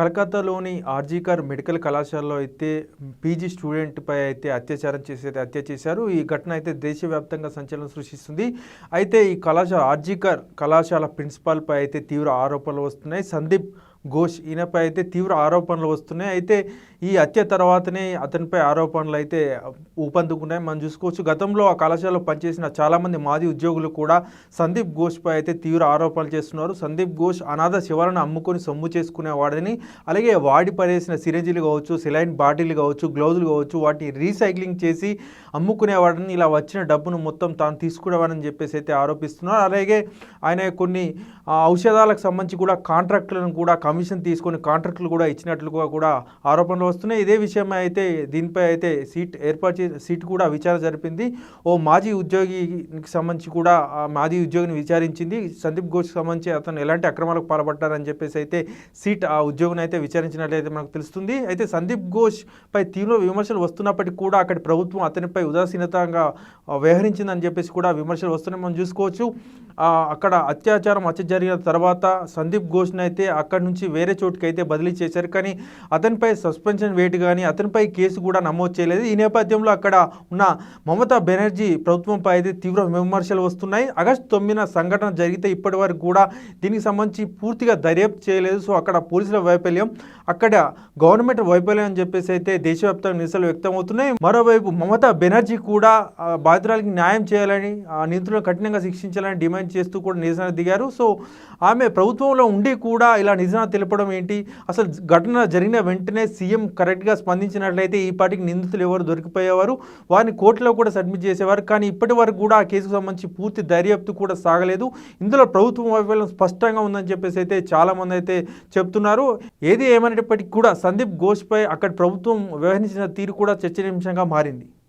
కలకత్తాలోని RG Kar medical కళాశాలలో అయితే PG స్టూడెంట్పై అయితే అత్యాచారం చేసి హత్య చేశారు. ఈ ఘటన అయితే దేశవ్యాప్తంగా సంచలనం సృష్టిస్తుంది. అయితే ఈ కళాశాల ఆర్జీకర్ కళాశాల ప్రిన్సిపాల్పై అయితే తీవ్ర ఆరోపణలు వస్తున్నాయి. సందీప్ ఘోష్ ఈయనపై అయితే తీవ్ర ఆరోపణలు వస్తున్నాయి. అయితే ఈ హత్య తర్వాతనే అతనిపై ఆరోపణలు అయితే ఊపందుకున్నాయి. మనం చూసుకోవచ్చు గతంలో ఆ కళాశాలలో పనిచేసిన చాలామంది మాజీ ఉద్యోగులు కూడా సందీప్ ఘోష్పై అయితే తీవ్ర ఆరోపణలు చేస్తున్నారు. సందీప్ ఘోష్ అనాథ శివాలను అమ్ముకొని సొమ్ము చేసుకునేవాడని అలాగే వాడి పడేసిన సిరంజీలు కావచ్చు సిలైన్ బాటిల్ కావచ్చు గ్లౌజులు కావచ్చు వాటిని రీసైక్లింగ్ చేసి అమ్ముకునేవాడని ఇలా వచ్చిన డబ్బును మొత్తం తాను తీసుకునేవాడని చెప్పేసి అయితే ఆరోపిస్తున్నారు. అలాగే ఆయన కొన్ని ఔషధాలకు సంబంధించి కూడా కాంట్రాక్టులను కూడా కమిషన్ తీసుకొని కాంట్రాక్టులు కూడా ఇచ్చినట్లుగా కూడా ఆరోపణలు వస్తున్నాయి. ఇదే విషయం అయితే దీనిపై అయితే సీట్ ఏర్పాటు చే సీట్ కూడా విచారణ జరిపింది. ఓ మాజీ ఉద్యోగికి సంబంధించి కూడా మాజీ ఉద్యోగిని విచారించింది. సందీప్ ఘోష్కి సంబంధించి అతను ఎలాంటి అక్రమాలకు పాల్పడ్డారని చెప్పేసి అయితే సీట్ ఆ ఉద్యోగిని అయితే విచారించినట్లయితే మనకు తెలుస్తుంది. అయితే సందీప్ ఘోష్ పై తీవ్ర విమర్శలు వస్తున్నప్పటికీ కూడా అక్కడి ప్రభుత్వం అతనిపై ఉదాసీనతంగా వ్యవహరించిందని చెప్పేసి కూడా విమర్శలు వస్తున్నాయి. మనం చూసుకోవచ్చు. అక్కడ అత్యాచారం హత్య జరిగిన తర్వాత సందీప్ ఘోష్ని అయితే అక్కడి నుంచి వేరే చోటుకి అయితే బదిలీ చేశారు. కానీ అతనిపై సస్పెన్షన్ వేటు కానీ అతనిపై కేసు కూడా నమోదు చేయలేదు. ఈ నేపథ్యంలో అక్కడ ఉన్న మమతా బెనర్జీ ప్రభుత్వంపై అయితే తీవ్ర విమర్శలు వస్తున్నాయి. ఆగస్టు తొమ్మిదిన సంఘటన జరిగితే ఇప్పటి వరకు కూడా దీనికి సంబంధించి పూర్తిగా దర్యాప్తు చేయలేదు. సో అక్కడ పోలీసుల వైఫల్యం అక్కడ గవర్నమెంట్ వైఫల్యం అని చెప్పేసి అయితే దేశవ్యాప్తంగా నిరసనలు వ్యక్తమవుతున్నాయి. మరోవైపు మమతా బెనర్జీ కూడా బాధితురాలకి న్యాయం చేయాలని ఆ నిందితులను కఠినంగా శిక్షించాలని డిమాండ్ చేస్తూ కూడా నిరసన దిగారు. సో ఆమె ప్రభుత్వంలో ఉండి కూడా ఇలా నిరసన తెలపడం ఏంటి? అసలు ఘటన జరిగిన వెంటనే సీఎం కరెక్ట్గా స్పందించినట్లయితే ఈ పాటికి నిందితులు ఎవరు దొరికిపోయేవారు? వారిని కోర్టులో కూడా సబ్మిట్ చేసేవారు. కానీ ఇప్పటి వరకు కూడా ఆ కేసుకు సంబంధించి పూర్తి దర్యాప్తు కూడా సాగలేదు. ఇందులో ప్రభుత్వం వైఫల్యం స్పష్టంగా ఉందని చెప్పేసి అయితే చాలామంది అయితే చెప్తున్నారు. ఏది ఏమైనప్పటికీ కూడా సందీప్ ఘోష్పై అక్కడ ప్రభుత్వం వ్యవహరించిన తీరు కూడా చర్చనీయాంశంగా మారింది.